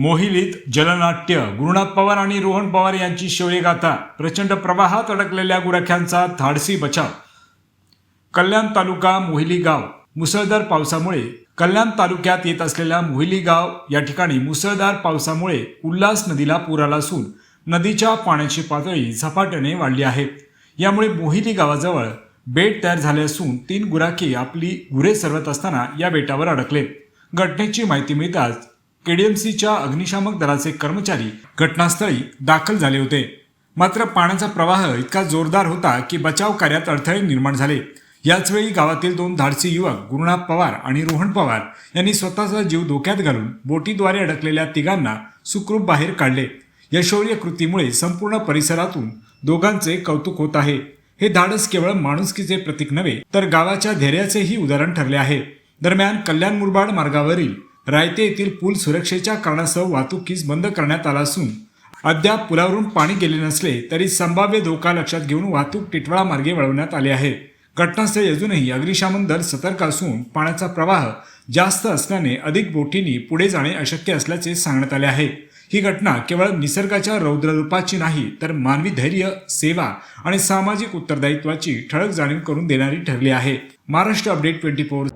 मोहिलीत जलनाट्य गुरुनाथ पवार आणि रोहन पवार यांची शौर्यगाथा प्रचंड प्रवाहात अडकलेल्या गुराख्यांचा धाडसी बचाव. कल्याण तालुका मोहिली गाव मुसळधार पावसामुळे कल्याण तालुक्यात येत असलेल्या मोहिली गाव या ठिकाणी मुसळधार पावसामुळे उल्हास नदीला पूर आला असून नदीच्या पाण्याची पातळी झपाट्याने वाढली आहे. यामुळे मोहिली गावाजवळ बेट तयार झाले असून तीन गुराखी आपली गुरे सरवत असताना या बेटावर अडकले. घटनेची माहिती मिळताच केडीएमसीच्या अग्निशामक दलाचे कर्मचारी घटनास्थळी दाखल झाले होते. मात्र पाण्याचा प्रवाह इतका जोरदार होता की बचाव कार्यात अडथळे निर्माण झाले. याचवेळी गावातील दोन धाडसी युवक गुरुनाथ पवार आणि रोहन पवार यांनी स्वतःचा जीव धोक्यात घालून बोटीद्वारे अडकलेल्या तिघांना सुखरूप बाहेर काढले. या शौर्य कृतीमुळे संपूर्ण परिसरातून दोघांचे कौतुक होत आहे. हे धाडस केवळ माणुसकीचे प्रतीक नव्हे तर गावाच्या धैर्याचेही उदाहरण ठरले आहे. दरम्यान कल्याण मुरबाड मार्गावरील रायते येथील पूल सुरक्षेच्या कारणासह वाहतुकीस बंद करण्यात आला असून अद्याप पुलावरून पाणी गेले नसले तरी संभाव्य धोका लक्षात घेऊन वाहतूक टिटवाळा मार्गे वळवण्यात आले आहे. घटनास्थळी अजूनही अग्निशामन दल सतर्क असून पाण्याचा प्रवाह जास्त असल्याने अधिक बोटींनी पुढे जाणे अशक्य असल्याचे सांगण्यात आले आहे. ही घटना केवळ निसर्गाच्या रौद्ररूपाची नाही तर मानवी धैर्य सेवा आणि सामाजिक उत्तरदायित्वाची ठळक जाणीव करून देणारी ठरली आहे. Maharashtra update twenty four